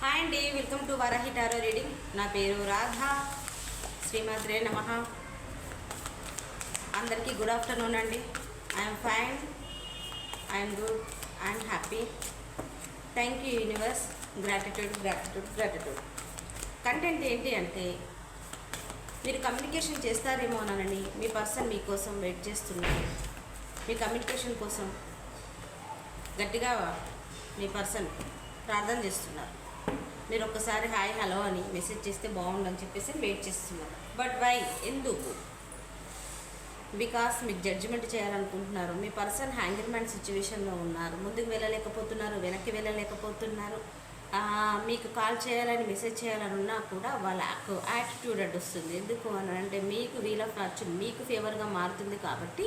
Hi అండి welcome to Varahi tarot reading. నా పేరు రాధా. శ్రీమాత్రే నమ. అందరికీ గుడ్ ఆఫ్టర్నూన్ అండి. I'm fine I'm good I'm happy thank you universe gratitude gratitude gratitude content ఏంటి అంటే మీరు కమ్యూనికేషన్ చేస్తారేమోనని మీ పర్సన్ మీకోసం వెయిట్ చేస్తున్నారు. మీ కమ్యూనికేషన్ కోసం గట్టిగా మీ పర్సన్ ప్రార్థన చేస్తున్నారు. మీరు ఒక్కసారి హాయ్ హలో అని మెసేజ్ చేస్తే బాగుండని చెప్పేసి వెయిట్ చేస్తున్నారు. బట్ వై ఎందుకు? బికాస్ మీకు జడ్జిమెంట్ చేయాలనుకుంటున్నారు. మీ పర్సన్ హ్యాంగర్ మ్యాన్ సిచ్యువేషన్లో ఉన్నారు. ముందుకు వెళ్ళలేకపోతున్నారు వెనక్కి వెళ్ళలేకపోతున్నారు. మీకు కాల్ చేయాలని మెసేజ్ చేయాలని ఉన్నా కూడా వాళ్ళ యాటిట్యూడ్ అడ్డు వస్తుంది ఎందుకు అని అంటే మీకు వీల్ ఆఫ్ ఫార్చ్యూన్ మీకు ఫేవర్గా మారుతుంది కాబట్టి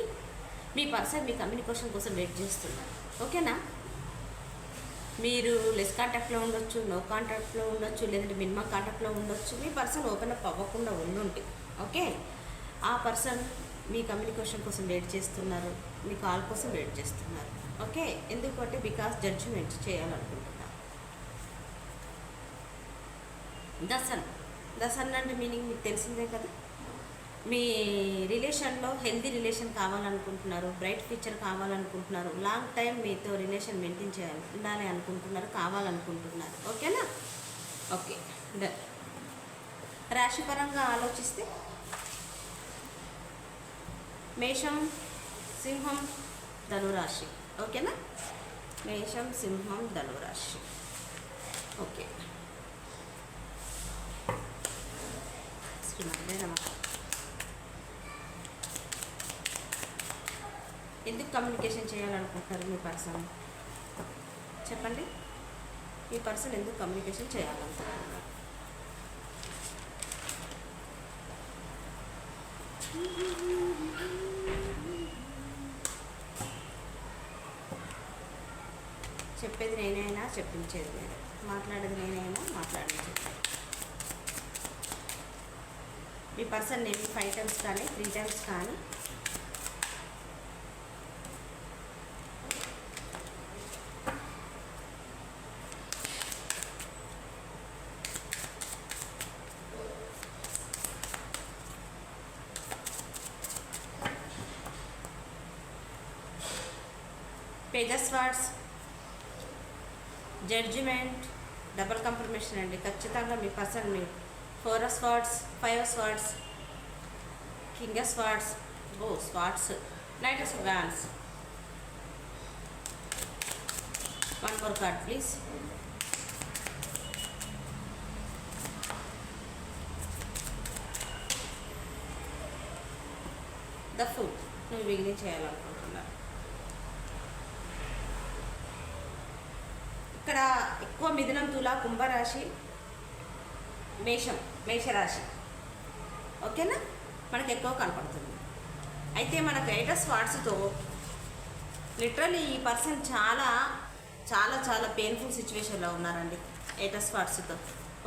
మీ పర్సన్ మీ కమ్యూనికేషన్ కోసం వెయిట్ చేస్తున్నారు. ఓకేనా మీరు లెస్ కాంటాక్ట్లో ఉండొచ్చు నో కాంటాక్ట్లో ఉండొచ్చు లేదంటే మినిమం కాంటాక్ట్లో ఉండొచ్చు మీ పర్సన్ ఓపెన్ అప్ అవ్వకుండా ఉండుంటే ఓకే ఆ పర్సన్ మీ కమ్యూనికేషన్ కోసం వెయిట్ చేస్తున్నారు మీ కాల్ కోసం వెయిట్ చేస్తున్నారు ఓకే ఎందుకంటే బికాస్ జడ్జిమెంట్ చేయాలనుకుంటున్నారు దసన్ దసన్ అంటే మీనింగ్ మీకు తెలిసిందే కదా? మీ రిలేషన్లో హెల్దీ రిలేషన్ కావాలనుకుంటున్నారు బ్రైట్ ఫ్యూచర్ కావాలనుకుంటున్నారు లాంగ్ టైం మీతో రిలేషన్ మెయింటైన్ చేయాలి ఉండాలి అనుకుంటున్నారు కావాలనుకుంటున్నారు. ఓకేనా? ఓకే. డన్. రాశిపరంగా ఆలోచిస్తే? మేషం సింహం ధనురాశి. ఓకేనా? మేషం సింహం ధనురాశి. ఓకే. శ్రీమతి నమస్కారం ఎందుకు కమ్యూనికేషన్ చేయాలనుకుంటున్నారు మీ పర్సన్ చెప్పండి. ఈ పర్సన్ ఎందుకు కమ్యూనికేషన్ చేయాలనుకుంటున్నారు చెప్పేది నేనైనా చెప్పించేది నేను. మాట్లాడేది నేనైనా మాట్లాడించేది మీ పర్సన్ నేను ఫైవ్ టైమ్స్ కానీ త్రీ టైమ్స్ కానీ పేజెస్ జడ్జిమెంట్ డబల్ కంఫర్మేషన్ అండి. ఖచ్చితంగా మీ person me four swords five swords king swords oh swords knight wands one more card please the fool నువ్వు బిగినింగ్ చేయాలనుకో ఇక్కడ ఎక్కువ మిథునం తుల కుంభరాశి మేషం మేషరాశి. ఓకేనా? మనకు ఎక్కువ కనపడుతుంది. అయితే మనకు ఎయిటస్ వాట్స్తో లిటరలీ ఈ పర్సన్ చాలా చాలా చాలా పెయిన్ఫుల్ సిచ్యువేషన్లో ఉన్నారండి. ఎయిటస్ వాట్స్తో.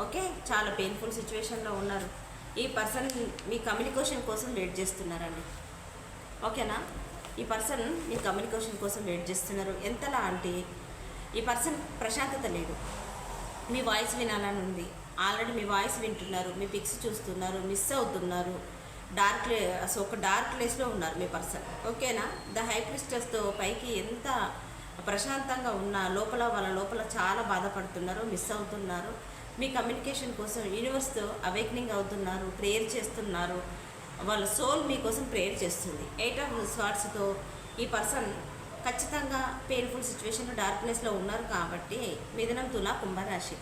ఓకే? చాలా పెయిన్ఫుల్ సిచ్యువేషన్లో ఉన్నారు. ఈ పర్సన్ మీ కమ్యూనికేషన్ కోసం వెయిట్ చేస్తున్నారండి. ఓకేనా? ఈ పర్సన్ మీ కమ్యూనికేషన్ కోసం వెయిట్ చేస్తున్నారు. ఎంతలా అంటే ఈ పర్సన్ ప్రశాంతత లేదు. మీ వాయిస్ వినాలని ఉంది. ఆల్రెడీ మీ వాయిస్ వింటున్నారు. మీ పిక్స్ చూస్తున్నారు. మిస్ అవుతున్నారు. డార్క్ సో ఒక డార్క్ ప్లేస్లో ఉన్నారు మీ పర్సన్. ఓకేనా? ద హైప్రిస్టర్స్తో పైకి ఎంత ప్రశాంతంగా ఉన్న లోపల వాళ్ళ లోపల చాలా బాధపడుతున్నారు మిస్ అవుతున్నారు. మీ కమ్యూనికేషన్ కోసం యూనివర్స్తో అవేక్నింగ్ అవుతున్నారు ప్రేయర్ చేస్తున్నారు. వాళ్ళ సోల్ మీకోసం ప్రేయర్ చేస్తుంది. ఎయిట్ ఆఫ్ స్వాట్స్తో ఈ పర్సన్ ఖచ్చితంగా పెయిన్ఫుల్ సిచ్యువేషన్లో డార్క్ ప్లేస్లో ఉన్నారు కాబట్టి మిథునం తులా కుంభరాశి.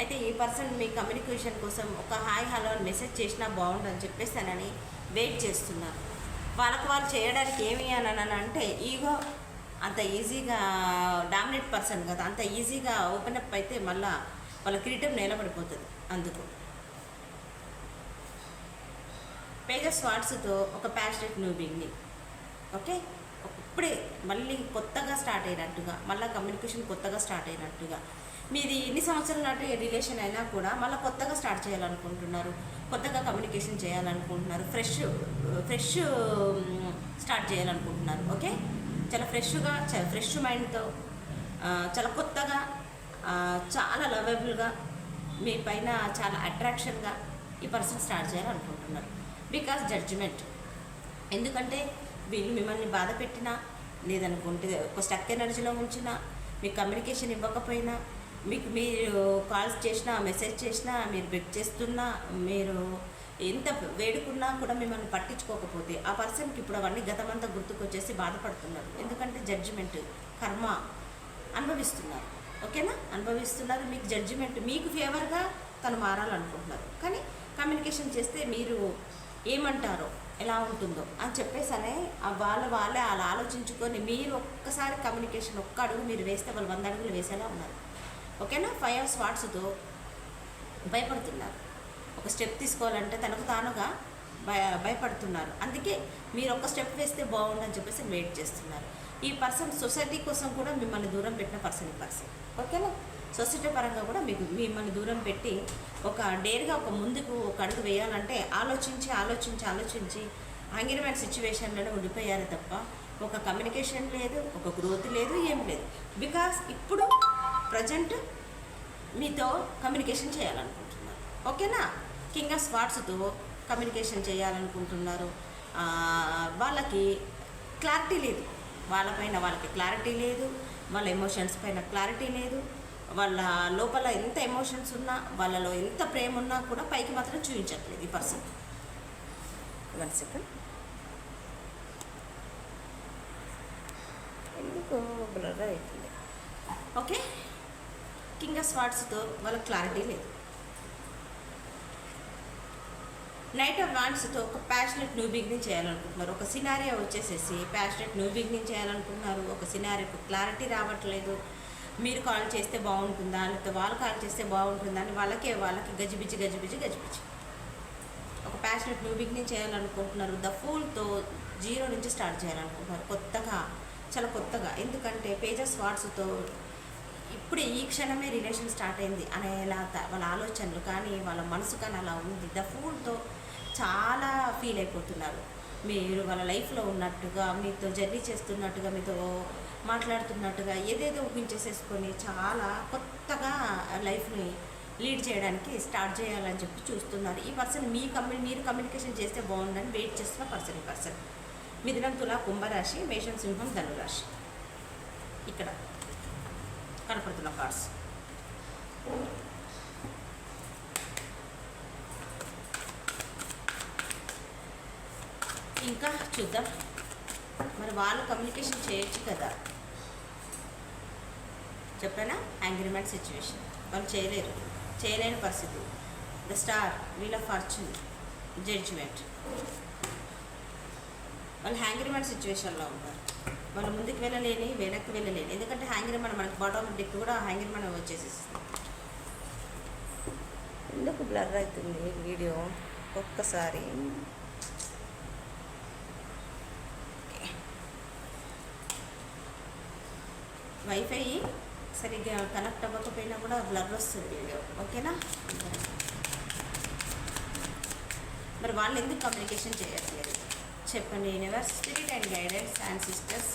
అయితే ఈ పర్సన్ మీ కమ్యూనికేషన్ కోసం ఒక హాయ్ హలో అని మెసేజ్ చేసినా బాగుండని చెప్పేసానని వెయిట్ చేస్తున్నారు. వాళ్ళకు వాళ్ళు చేయడానికి ఏమి అని అంటే ఈగో అంత ఈజీగా డామినేట్ పర్సన్ కదా అంత ఈజీగా ఓపెన్ అప్ అయితే మళ్ళా వాళ్ళ కిరీటం నిలబడిపోతుంది అందుకు. పేజెస్ వాట్స్తో ఒక ప్యాషనెట్ న్యూ బిగినింగ్ ఓకే ఇప్పుడే మళ్ళీ కొత్తగా స్టార్ట్ అయినట్టుగా మళ్ళీ కమ్యూనికేషన్ కొత్తగా స్టార్ట్ అయినట్టుగా. మీది ఎన్ని సంవత్సరాల నాటి రిలేషన్ అయినా కూడా మళ్ళీ కొత్తగా స్టార్ట్ చేయాలనుకుంటున్నారు కొత్తగా కమ్యూనికేషన్ చేయాలనుకుంటున్నారు ఫ్రెష్ ఫ్రెష్ స్టార్ట్ చేయాలనుకుంటున్నారు ఓకే? చాలా ఫ్రెష్గా ఫ్రెష్ మైండ్తో చాలా కొత్తగా చాలా లవబుల్గా మీ పైన చాలా అట్రాక్షన్గా ఈ పర్సన్ స్టార్ట్ చేయాలనుకుంటున్నారు. Because judgement. ఎందుకంటే వీళ్ళు మిమ్మల్ని బాధ పెట్టినా లేదనుకుంటే ఒక స్టక్ ఎనర్జీలో ఉంచినా మీకు కమ్యూనికేషన్ ఇవ్వకపోయినా మీకు మీరు కాల్స్ చేసినా మెసేజ్ చేసినా మీరు బెక్ చేస్తున్నా మీరు ఎంత వేడుకున్నా కూడా మిమ్మల్ని పట్టించుకోకపోతే ఆ పర్సన్కి ఇప్పుడు అవన్నీ గతమంతా గుర్తుకొచ్చేసి బాధపడుతున్నారు. ఎందుకంటే జడ్జిమెంట్ కర్మ అనుభవిస్తున్నారు. ఓకేనా? అనుభవిస్తున్నారు మీకు జడ్జిమెంట్ మీకు ఫేవర్గా తను మారాలనుకుంటున్నారు. కానీ కమ్యూనికేషన్ చేస్తే మీరు ఏమంటారో ఎలా ఉంటుందో అని చెప్పేసనే వాళ్ళు వాళ్ళ వాళ్ళే అలా ఆలోచించుకొని మీరు ఒక్కసారి కమ్యూనికేషన్ ఒక్క అడుగు మీరు వేస్తే వాళ్ళు వంద అడుగులు వేసేలా ఉన్నారు. ఓకేనా? ఫైవ్ అవర్స్ వాట్స్తో భయపడుతున్నారు. ఒక స్టెప్ తీసుకోవాలంటే తనకు తానుగా భయ భయపడుతున్నారు. అందుకే మీరు ఒక స్టెప్ వేస్తే బాగుండని చెప్పేసి వెయిట్ చేస్తున్నారు. ఈ పర్సన్ సొసైటీ కోసం కూడా మిమ్మల్ని దూరం పెట్టిన పర్సన్ ఈ పర్సన్. ఓకేనా? సొసైటీ పరంగా కూడా మీకు మిమ్మల్ని దూరం పెట్టి ఒక డేర్గా ఒక ముందుకు ఒక అడుగు వేయాలంటే ఆలోచించి ఆలోచించి ఆలోచించి అంగిరమైన సిచ్యువేషన్లోనే ఉండిపోయారు తప్ప ఒక కమ్యూనికేషన్ లేదు ఒక గ్రోత్ లేదు ఏం లేదు. బికాస్ ఇప్పుడు ప్రజెంట్ మీతో కమ్యూనికేషన్ చేయాలనుకుంటున్నారు. ఓకేనా? కింగ్ ఆఫ్ స్పాట్స్తో కమ్యూనికేషన్ చేయాలనుకుంటున్నారు. వాళ్ళకి క్లారిటీ లేదు. వాళ్ళపైన వాళ్ళకి క్లారిటీ లేదు. వాళ్ళ ఎమోషన్స్ పైన క్లారిటీ లేదు. వాళ్ళ లోపల ఎంత ఎమోషన్స్ ఉన్నా వాళ్ళలో ఎంత ప్రేమ ఉన్నా కూడా పైకి మాత్రం చూపించట్లేదు ఈ పర్సన్ వన్ సెకండ్ ఎందుకు బ్లర్ అవుతుంది ఓకే కింగ్ ఆఫ్ స్వాట్స్తో వాళ్ళకి క్లారిటీ లేదు. నైట్ ఆఫ్ వాన్స్తో ఒక ప్యాషనెట్ న్యూ బిగినింగ్ చేయాలనుకుంటున్నారు. ఒక సినారియా వచ్చేసేసి ప్యాషనెట్ న్యూ బిగినింగ్ చేయాలనుకుంటున్నారు. ఒక సినారియాకు క్లారిటీ రావట్లేదు. మీరు కాల్ చేస్తే బాగుంటుందా? లేకపోతే వాళ్ళు కాల్ చేస్తే బాగుంటుందా అని వాళ్ళకే వాళ్ళకి గజిబిజి గజిబిజి గజిబిజి. ఒక ప్యాషనెట్ న్యూ బిగినింగ్ చేయాలనుకుంటున్నారు. ద ఫూల్తో జీరో నుంచి స్టార్ట్ చేయాలనుకుంటున్నారు. కొత్తగా చాలా కొత్తగా. ఎందుకంటే పేజెస్ వాట్స్తో ఇప్పుడే ఈ క్షణమే రిలేషన్ స్టార్ట్ అయింది అనేలా వాళ్ళ ఆలోచనలు కానీ వాళ్ళ మనసు కానీ అలా ఉంది. ద ఫూల్తో చాలా ఫీల్ అయిపోతున్నారు. మీరు వాళ్ళ లైఫ్లో ఉన్నట్టుగా మీతో జర్నీ చేస్తున్నట్టుగా మీతో మాట్లాడుతున్నట్టుగా ఏదేదో ఊహించేసేసుకొని చాలా కొత్తగా లైఫ్ని లీడ్ చేయడానికి స్టార్ట్ చేయాలని చెప్పి చూస్తున్నారు. ఈ పర్సన్ మీ కమ్యూ మీరు కమ్యూనికేషన్ చేస్తే బాగుందని వెయిట్ చేస్తున్న పర్సన్ ఈ పర్సన్. మిథునం తుల కుంభరాశి మేషం సింహం ధనురాశి. ఇక్కడ కనపడుతున్న కార్డ్స్. ఇంకా చూద్దాం. మరి వాళ్ళు కమ్యూనికేషన్ చేయొచ్చు కదా. చెప్పానా? యాంగ్రిమెంట్ సిచ్యువేషన్ వాళ్ళు చేయలేరు. చేయలేని పరిస్థితి. The star wheel of fortune judgement వాళ్ళు హ్యాంగ్రిమెంట్ సిచ్యువేషన్లో ఉన్నారు. వాళ్ళు ముందుకు వెళ్ళలేని వెనక్కి వెళ్ళలేని. ఎందుకంటే హ్యాంగ్రిమన్ మనకి బాటమ్ డిక్ కూడా హ్యాంగ్రిమన్ వచ్చేసేస్తుంది. ఎందుకు బ్లర్ అవుతుంది వీడియో ఒక్కసారి. వైఫై సరిగ్గా కనెక్ట్ అవ్వకపోయినా కూడా బ్లర్ వస్తుంది వీడియో. ఓకేనా? మరి వాళ్ళు ఎందుకు కమ్యూనికేషన్ చేయట్లేదు? చెప్పండి universe spirit and guidance and sisters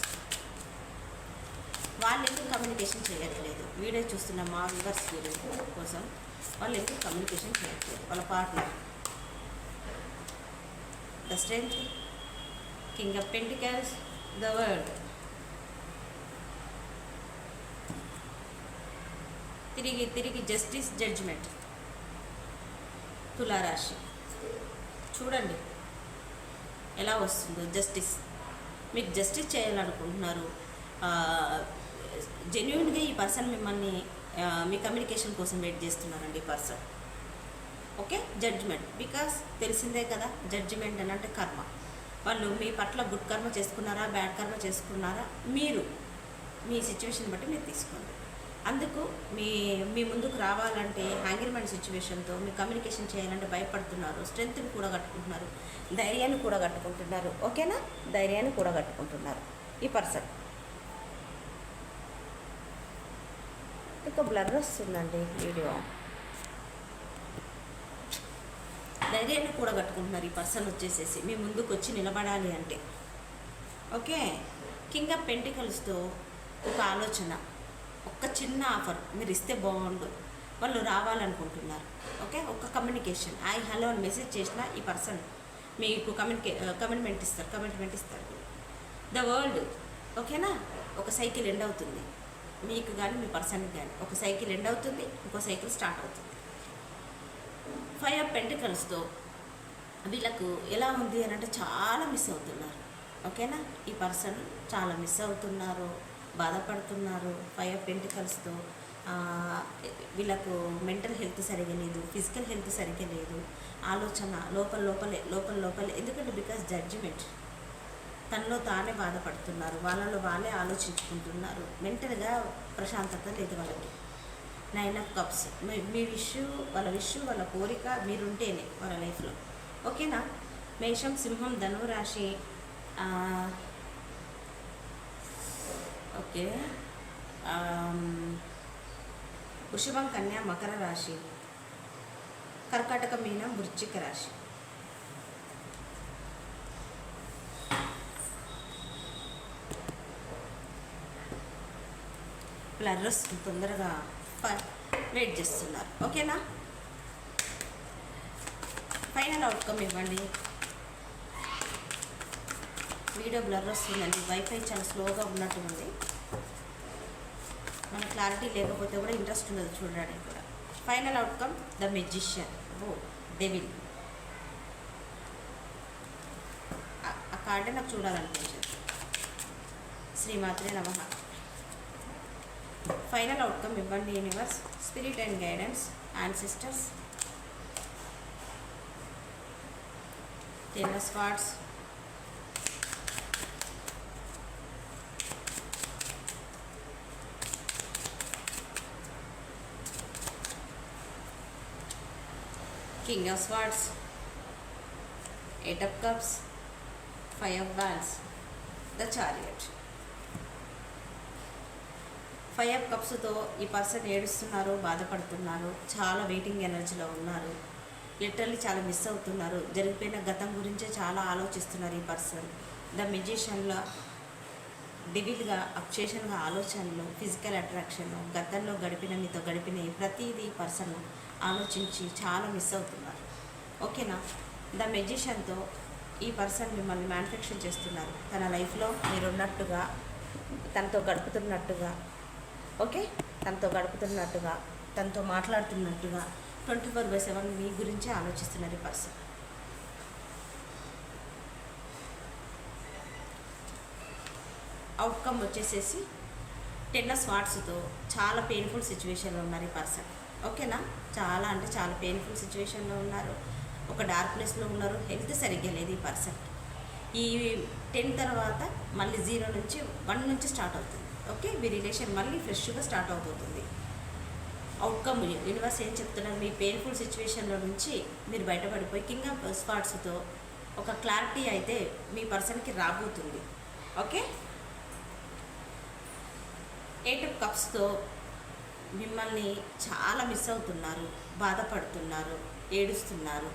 వాళ్ళు ఎందుకు కమ్యూనికేషన్ చేయట్లేదు? వీడియో చూస్తున్న మా వ్యూవర్స్ కోసం వాళ్ళు ఎందుకు కమ్యూనికేషన్ చేయట్లేదు? వాళ్ళ partner the strength king of pentacles the world తిరిగి తిరిగి జస్టిస్ జడ్జిమెంట్ తులారాశి. చూడండి. ఎలా వస్తుందో జస్టిస్ మీకు జస్టిస్ చేయాలనుకుంటున్నారు. జెన్యున్గా ఈ పర్సన్ మిమ్మల్ని మీ కమ్యూనికేషన్ కోసం వెయిట్ చేస్తున్నారండి ఈ పర్సన్ ఓకే జడ్జిమెంట్ బికాస్ తెలిసిందే కదా జడ్జిమెంట్ అని అంటే కర్మ. వాళ్ళు మీ పట్ల గుడ్ కర్మ చేసుకున్నారా బ్యాడ్ కర్మ చేసుకున్నారా? మీరు మీ సిచ్యువేషన్ బట్టి మీరు తీసుకోండి. అందుకు మీ మీ ముందుకు రావాలంటే హ్యాంగిల్మెంట్ సిచ్యువేషన్తో మీ కమ్యూనికేషన్ చేయాలంటే భయపడుతున్నారు. స్ట్రెంగ్త్ని కూడా కట్టుకుంటున్నారు. ధైర్యాన్ని కూడా కట్టుకుంటున్నారు. ఓకేనా? ధైర్యాన్ని కూడా కట్టుకుంటున్నారు. ఈ పర్సన్. ఇక బ్లర్ వస్తుందండి వీడియో. ధైర్యాన్ని కూడా కట్టుకుంటున్నారు ఈ పర్సన్ వచ్చేసేసి. మీ ముందుకు వచ్చి నిలబడాలి అంటే. ఓకే? కింగ్ ఆఫ్ పెంటికల్స్తో ఒక ఆలోచన. ఒక్క చిన్న ఆఫర్ మీరు ఇస్తే బాగుండు. వాళ్ళు రావాలనుకుంటున్నారు. ఓకే? ఒక కమ్యూనికేషన్. ఐ హలో అని మెసేజ్ చేసిన ఈ పర్సన్ మీకు కమ్యూనికే కమిట్మెంట్ ఇస్తారు కమిట్మెంట్ ఇస్తారు. ద వరల్డ్ ఓకేనా? ఒక సైకిల్ ఎండ్ అవుతుంది. మీకు కానీ మీ పర్సన్కి కానీ ఒక సైకిల్ ఎండ్ అవుతుంది ఇంకో సైకిల్ స్టార్ట్ అవుతుంది. ఫైవ్ ఆఫ్ పెంటికల్స్తో వీళ్ళకు ఎలా ఉంది అని అంటే చాలా మిస్ అవుతున్నారు. ఓకేనా? ఈ పర్సన్ చాలా మిస్ అవుతున్నారు. బాధపడుతున్నారు. ఫైవ్ ఆఫ్ పెంటికల్స్తో వీళ్ళకు మెంటల్ హెల్త్ సరిగా లేదు ఫిజికల్ హెల్త్ సరిగా లేదు. ఆలోచన లోపల లోపలే లోపల లోపలే. ఎందుకంటే బికాస్ జడ్జిమెంట్ తనలో తానే బాధపడుతున్నారు. వాళ్ళలో వాళ్ళే ఆలోచించుకుంటున్నారు. మెంటల్గా ప్రశాంతత లేదు వాళ్ళకి. నైన్ ఆఫ్ కప్స్ మీ మీ విష్ వాళ్ళ విష్ వాళ్ళ కోరిక మీరుంటేనే వాళ్ళ లైఫ్లో ఓకేనా మేషం సింహం ధనురాశి ఓకే. వృషభం కన్యా మకర రాశి. కర్కాటక మీన వృశ్చిక రాశి. ప్లర్రస్ తొందరగా వెయిట్ చేస్తున్నారు. ఓకేనా? ఫైనల్ అవుట్కమ్ ఇవ్వండి. వీడియో బ్లర్ వస్తుందండి. వైఫై చాలా స్లోగా ఉన్నట్టు ఉంది మన క్లారిటీ లేకపోతే కూడా ఇంట్రెస్ట్ ఉండదు చూడడానికి కూడా. Final outcome the magician oh devil ఆ కార్డే నాకు చూడాలనిపించింది. శ్రీమాత్రే నమ. ఫైనల్ అవుట్కమ్ ఇవ్వండి universe spirit and guidance and sisters ten swords king of swords eight of cups five of bans the chariot five of కప్స్తో ఈ పర్సన్ ఏడుస్తున్నారు బాధపడుతున్నారు చాలా వెయిటింగ్ ఎనర్జీలో ఉన్నారు. లిటరల్లీ చాలా మిస్ అవుతున్నారు. జరిగిపోయిన గతం గురించే చాలా ఆలోచిస్తున్నారు ఈ పర్సన్ ద మెజిషియన్లో డివిల్గా అప్చేషన్గా ఆలోచనలు ఫిజికల్ అట్రాక్షన్ గతంలో గడిపిన మీతో గడిపిన ప్రతిదీ పర్సన్ ఆలోచించి చాలా మిస్ అవుతున్నారు. ఓకేనా? ద మెజిషియన్తో ఈ పర్సన్ మిమ్మల్ని మ్యానుఫ్యాక్చర్ చేస్తున్నారు. తన లైఫ్లో మీరున్నట్టుగా తనతో గడుపుతున్నట్టుగా ఓకే? తనతో గడుపుతున్నట్టుగా తనతో మాట్లాడుతున్నట్టుగా ట్వంటీ ఫోర్ బై సెవెన్ మీ గురించే ఆలోచిస్తున్నారు ఈ పర్సన్. అవుట్కమ్ వచ్చేసేసి టెన్ స్వాట్స్తో చాలా పెయిన్ఫుల్ సిచ్యువేషన్లో ఉన్నారు ఈ పర్సన్. ఓకేనా? చాలా అంటే చాలా పెయిన్ఫుల్ సిచ్యువేషన్లో ఉన్నారు. ఒక డార్క్నెస్లో ఉన్నారు. హెల్త్ సరిగ్గా లేదు ఈ పర్సన్ ఈ టెన్ తర్వాత మళ్ళీ జీరో నుంచి వన్ నుంచి స్టార్ట్ అవుతుంది. ఓకే మీ రిలేషన్ మళ్ళీ ఫ్రెష్గా స్టార్ట్ అవుతుంది అవుట్కమ్ యూనివర్స్ ఏం చెప్తున్నారు మీ పెయిన్ఫుల్ సిచ్యువేషన్లో నుంచి మీరు బయటపడిపోయి కింగ్ ఆఫ్ స్పాట్స్తో ఒక క్లారిటీ అయితే మీ పర్సన్కి రాబోతుంది. ఓకే ఎయిట్ ఆఫ్ కప్స్తో మిమ్మల్ని చాలా మిస్ అవుతున్నారు బాధపడుతున్నారు ఏడుస్తున్నారు.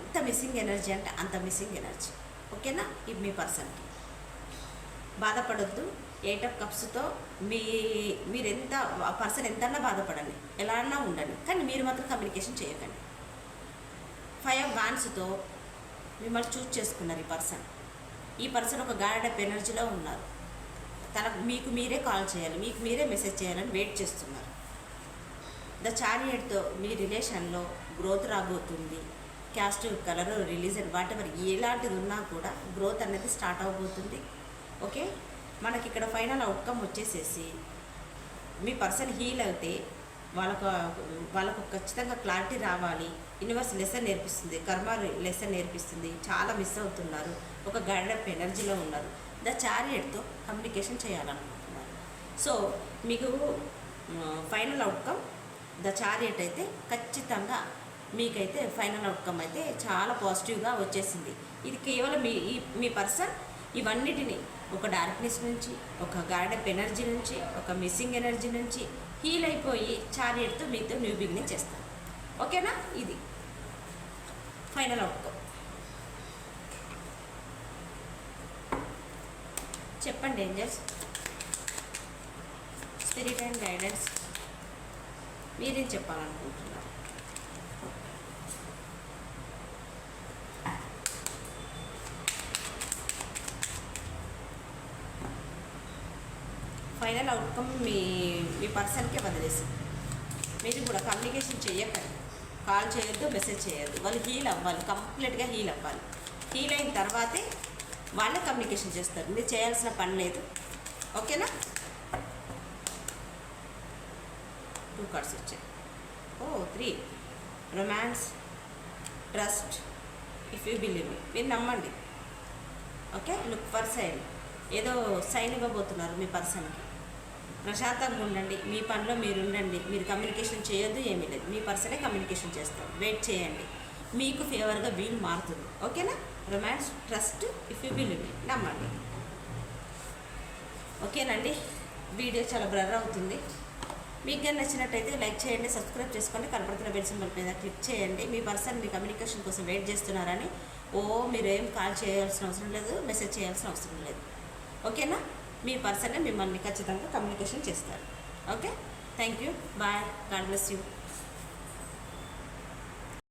ఇంత మిస్సింగ్ ఎనర్జీ అంటే అంత మిస్సింగ్ ఎనర్జీ ఓకేనా? ఇది మీ పర్సన్కి బాధపడొద్దు. ఎయిట్ ఆఫ్ కప్స్తో మీ మీరు ఎంత పర్సన్ ఎంతన్నా బాధపడండి. ఎలా అన్నా ఉండండి. కానీ మీరు మాత్రం కమ్యూనికేషన్ చేయకండి. ఫైవ్ ఆఫ్ వాన్స్తో మిమ్మల్ని చూస్ చేసుకున్నారు ఈ పర్సన్ ఈ పర్సన్ ఒక గార్డెప్ ఎనర్జీలో ఉన్నారు. తన మీకు మీరే కాల్ చేయాలి మీకు మీరే మెసేజ్ చేయాలని వెయిట్ చేస్తున్నారు. ద చారియట్తో మీ రిలేషన్లో గ్రోత్ రాబోతుంది caste colour religion whatever ఎలాంటిది ఉన్నా కూడా గ్రోత్ అనేది స్టార్ట్ అవబోతుంది. ఓకే? మనకి ఇక్కడ ఫైనల్ అవుట్కమ్ వచ్చేసేసి మీ పర్సన్ హీల్ అయితే వాళ్ళకు వాళ్ళకు ఖచ్చితంగా క్లారిటీ రావాలి. యూనివర్స్ లెసన్ నేర్పిస్తుంది కర్మ లెసన్ నేర్పిస్తుంది. చాలా మిస్ అవుతున్నారు. ఒక గైడప్ ఎనర్జీలో ఉన్నారు. ద చారియట్తో కమ్యూనికేషన్ చేయాలనుకుంటున్నారు సో మీకు ఫైనల్ అవుట్కమ్ ద చారియట్ అయితే ఖచ్చితంగా మీకైతే ఫైనల్ అవుట్కమ్ అయితే చాలా పాజిటివ్గా వచ్చేసింది. ఇది కేవలం మీ ఈ- మీ పర్సన్ ఇవన్నిటిని ఒక డార్క్నెస్ నుంచి ఒక గార్డెప్ ఎనర్జీ నుంచి ఒక మిస్సింగ్ ఎనర్జీ నుంచి హీల్ అయిపోయి చారియట్తో మీతో న్యూ బిగినింగ్ చేస్తాను. ఓకేనా? ఇది. Final outcome. చెప్పండి ఏంజల్స్? Spirit and guidance. మీరేం చెప్పాలనుకుంటున్నారు? ఫైనల్ అవుట్కమ్ మీ మీ పర్సన్కే వదిలేసి. మీరు కూడా కమ్యూనికేషన్ చేయకండి కాల్ చేయొద్దు మెసేజ్ చేయొద్దు. వాళ్ళు హీల్ అవ్వాలి కంప్లీట్గా హీల్ అవ్వాలి. హీల్ అయిన తర్వాతే వాళ్ళే కమ్యూనికేషన్ చేస్తారు. మీరు చేయాల్సిన పని లేదు. ఓకేనా? టూ కార్డ్స్ వచ్చాయి. ఓ three romance trust if you believe మీ మీరు నమ్మండి. ఓకే లుక్ ఫర్ సైన్ ఏదో సైన్ ఇవ్వబోతున్నారు మీ పర్సన్కి. ప్రశాంతంగా ఉండండి. మీ పనిలో మీరు ఉండండి. మీరు కమ్యూనికేషన్ చేయొద్దు ఏమీ లేదు. మీ పర్సనే కమ్యూనికేషన్ చేస్తారు వెయిట్ చేయండి. మీకు ఫేవర్గా వీలు మారుతుంది. ఓకేనా romance trust if you believe నమ్మండి. ఓకేనండి వీడియో చాలా బ్లర్ అవుతుంది. మీకు కానీ నచ్చినట్టయితే లైక్ చేయండి సబ్స్క్రైబ్ చేసుకోండి. కనపడుతున్న బెల్ సింబల్ మీద క్లిక్ చేయండి. మీ పర్సన్ మీ కమ్యూనికేషన్ కోసం వెయిట్ చేస్తున్నారని ఓ మీరు ఏం కాల్ చేయాల్సిన అవసరం లేదు మెసేజ్ చేయాల్సిన అవసరం లేదు. ఓకేనా మీ పర్సనే మిమ్మల్ని ఖచ్చితంగా కమ్యూనికేషన్ చేస్తారు. Okay thank you bye god bless you